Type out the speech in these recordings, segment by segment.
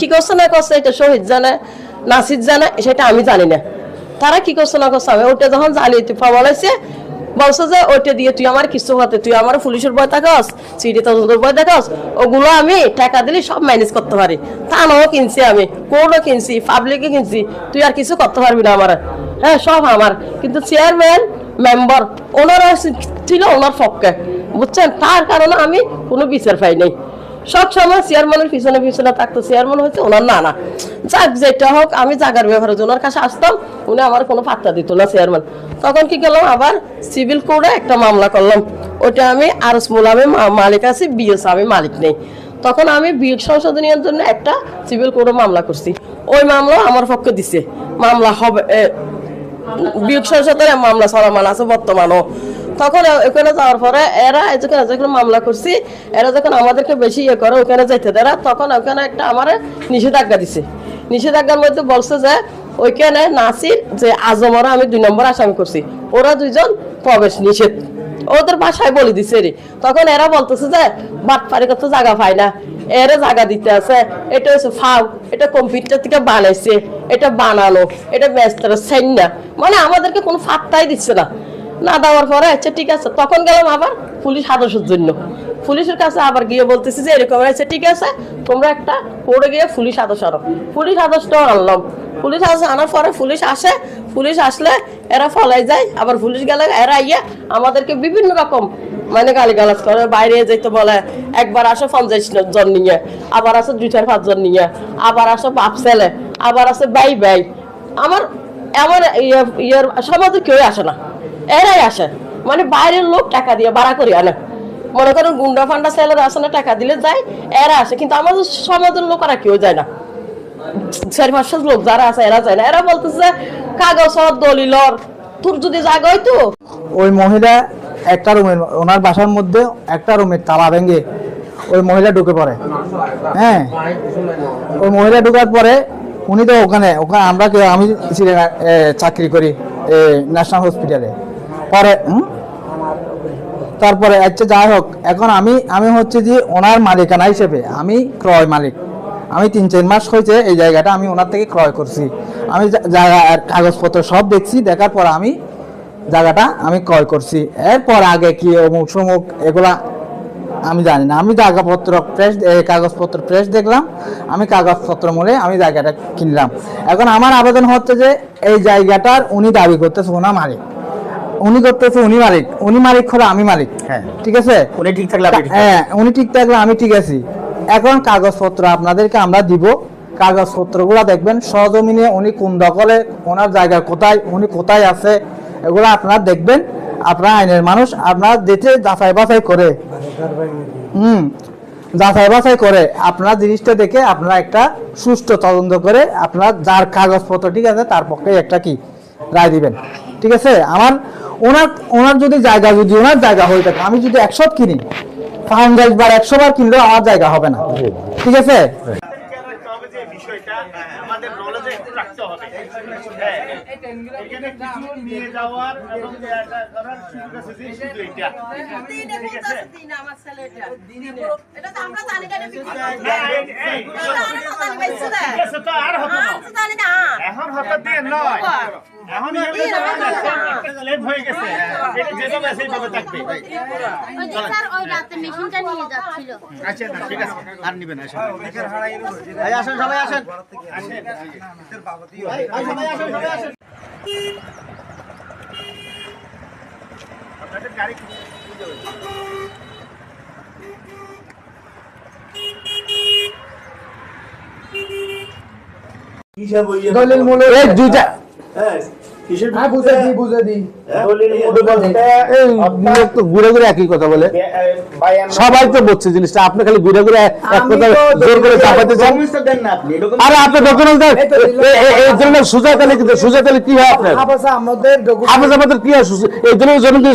কি করছে না করছে? এটা শহীদ জানে নাসির জানে, সেটা আমি জানি না। তারা কি করছে না করছে? আমি ওটা যখন বলছে যে দিয়ে তুই আমার কিছু হতে, তুই আমার পুলিশের দেখাস, সিডি তদন্তের দেখাস, ওগুলো আমি টাকা দিলে সব ম্যানেজ করতে পারি। থানাও কিনছি আমি কোর্টও কিনছি পাবলিকে কিনছি, তুই আর কিছু করতে পারবি না আমার। হ্যাঁ সব আমার, কিন্তু চেয়ারম্যান, মেম্বার, ওনারা ছিল ওনার পক্ষে, বুঝছেন? তার কারণে আমি কোনো বিচার পাই নাই। সব সময় চেয়ারম্যানের পিছনে পিছনে থাকতো, চেয়ারম্যান হচ্ছে ওনার নানা। যাক, যেটা হোক, আমি জাগার ব্যাপারে ওনার কাছে আসতাম, উনি আমার কোনো পাত্তা দিত না, চেয়ারম্যান। তখন কি করলাম, আবার সিভিল কোর্টে একটা মামলা করলাম। ওটা আমি আরস আমি মালিক আছি, বিএস আমি মালিক নেই। তখন আমি বিয়োগ সংশোধনীর জন্য একটা সিভিল কোর্টে মামলা করছি। ওই মামলা আমার পক্ষে দিছে। মামলা হবে বিয়োগ সংসদের মামলা চলমান আছে বর্তমানও। তখন ওখানে যাওয়ার পরে এরা যখন যখন মামলা করছি, এরা যখন আমাদেরকে বেশি ইয়ে করে ওখানে যাইতে দেয় তখন ওখানে একটা আমার নিষেধাজ্ঞা দিছে। নিষেধাজ্ঞার মধ্যে বলছে যে, ওইখানে নাসির যে আজমরা আমি দুই নম্বর আসামি করছি, ওরা দুইজন প্রবেশ নিষেধ। ওদের বাসায় বলে দিছে রে তখন এরা বলতেছে যে বাটপারি কত জায়গা পায় না। এর জায়গা দিতে আছে, এটা হচ্ছে ফাউ, এটা কম্পিউটার থেকে বানাইছে, এটা বানানো, এটা মেস্তরা সেন্না মানে আমাদেরকে কোনো ফাত্তাই দিচ্ছে না। না দেওয়ার পরে আচ্ছা ঠিক আছে। তখন গেলাম আবার পুলিশ আদর্শের জন্য। পুলিশের কাছে আবার গিয়ে বলতেছি যে এরকম আছে ঠিক আছে, তোমরা একটা পড়ে গিয়ে পুলিশ আদর্শ আনো পুলিশ আদর্শটাও আনলাম। পুলিশ আসে আনার পরে পুলিশ আসে। পুলিশ আসলে এরা ফলাই যায়। আবার পুলিশ গেলে এরা ইয়ে আমাদেরকে বিভিন্ন রকম মানে গালি গালাজ করে। বাইরে যেতে বলে, একবার আসে পঞ্চাশ জন নিয়ে, আবার আসো দুই চার পাঁচজন নিয়ে, আবার আসো বাপ ছেলে, আবার আসে বাই বাই। আমার এমন ইয়ে- ইয়ের সমাজে কেউ আসে না। এরাই আসে। মানে বাইরের লোক টাকা দিয়ে ভাড়া করে আনে। মনে করেন গুন্ডা ফান্ডা ছেলেরা আসে না টাকা দিলে যায়, এরা আসে। কিন্তু আমাদের সমাজের লোকেরা কেউ যায় না। চারি পাঁচশো লোক যারা আছে, এরা যায় না। এরা বলতেছে, কাগজ দলিলর তোর যদি জায়গা হয়তো ওই মহিলা একটা রুমের ওনার বাসার মধ্যে একটা রুমের তালা ভেঙে ওই মহিলা ঢুকে পড়ে। হ্যাঁ? ওই মহিলা ঢুকার পরে উনি তো ওখানে ওখানে আমরা আমি চাকরি করি ন্যাশনাল হসপিটালে। পরে? তারপরে আচ্ছা যাই হোক, এখন আমি আমি হচ্ছে যে ওনার মালিকানা হিসেবে আমি ক্রয় মালিক। আমি তিন, চার মাস হয়েছে এই জায়গাটা আমি ওনার থেকে ক্রয় করছি। আমি জায়গা কাগজপত্র সব দেখছি, দেখার পর আমি জায়গাটা আমি ক্রয় করছি। এরপর আগে কি অমুক সমুক এগুলা আমি জানি না। আমি জায়গাপত্র প্রেস কাগজপত্র প্রেস দেখলাম, আমি কাগজপত্র মূলে আমি জায়গাটা কিনলাম। এখন আমার আবেদন হচ্ছে যে এই জায়গাটার উনি দাবি করতেছে ওনা মালিক। উনি করতেছে উনি মালিক। উনি মালিক হলে আমি মালিক। হ্যাঁ। ঠিক আছে? উনি ঠিক থাকলে আপনি হ্যাঁ উনি ঠিক থাকলে আমি ঠিক আছি। এখন কাগজপত্র আপনাদেরকে আমরা দিব। কাগজপত্রগুলো দেখবেন সহজমিনে উনি কোন দখলে ওনার জায়গা কোথায় উনি কোথায় আছে এগুলো আপনারা দেখবেন। আপনারা আইনের মানুষ আপনারা দেখে যাচাই বাছাই করে। হুম যাচাই বাছাই করে। আপনারা জিনিসটা দেখে আপনারা একটা সুষ্ঠু তদন্ত করে আপনারা যার কাগজপত্র ঠিক আছে তার পক্ষে একটা কি? রায় দিবেন। ঠিক আছে? আমার ওনার ওনার যদি জায়গা যদি ওনার জায়গা হয়ে থাকে আমি যদি একশো কিনি ফাউন্ড গাছ বার একশো বার কিনলেও আমার জায়গা হবে না ঠিক আছে আমাদের নলেজে রাখতে হবে হ্যাঁ, এখানে কিছু নিয়ে যাওয়ার এবং করার সুযোগ আছে যে শুধু এটা ঠিক আছে না, এই- এই, ঠিক আছে তো আর এখন হঠাৎ দিয়ে নয় এখন লেট হয়ে গেছে এটা যেভাবে আছে সেইভাবে থাকবে। ওই যে স্যার ওই রাতে মেশিনটা নিয়ে যাচ্ছিল। আচ্ছা না, ঠিক আছে আর নিবেন আসেন। এই আসেন সবাই আসেন। আসেন সবাই আসেন। সবাই আসেন। আপনাদের গাড়ি দলিল মূলে দুইটা। হ্যাঁ پیش بوزدی بوزدی. ঘুরে ঘুরে একই কথা বলে। সবাই তো বলছে জিনিসটা। আপনি খালি ঘুরে ঘুরে এক কথা জোর করে চাপাতে চান। ডকুমেন্টস তো দেন না আপনি ডকুমেন্টস আরে আপনি ডকুমেন্ট এই জন্য সুজা তালি কিন্তু সুজা তালি কি হয় আপনার? হাফেজ আমাদের কি হয়? এই জন্য জন্য কিন্তু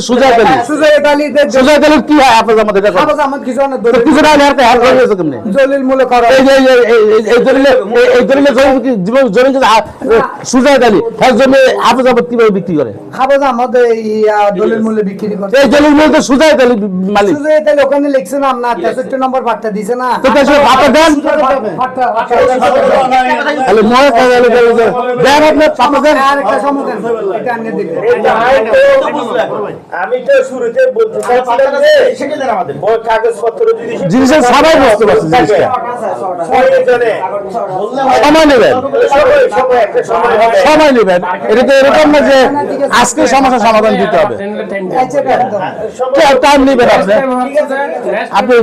কি হয় হাফেজ আমাদের কিছু না কিছু না গেছে কেমনে? মূলে করা। এই এই- এই- হাফেজ আমাদের কীভাবে বিক্রি করে? আবাসা আমাদের এই দলিল মূল্যে বিক্রি করছে। এই দলিল মূল্য তো সুজাই তাহলে মালিক। শুধু তাহলে ওখানে লিখছে না আপনার তেষট্টি নম্বর পাটটা দিছে না। তো তাই সে দেন। পাটটা, পাটটা। তাহলে মনে থাকে তাহলে তাহলে যে- দেন। আপনি পাতা দেন। আর একটা সমাধান এটা আনিয়ে দিবে আমি তো শুরুতে বলতে চাইছিলাম যে সেটা দেন আমাদের কাগজপত্র যদি জিনিসের সবাই বুঝতে পারছে জিনিসটা। সময় নেবেন। সময় এটা তো এরকম না যে আজকে সমস্যা সমাধান দিতে হবে। টাইম নেবেন আপনি। আপনি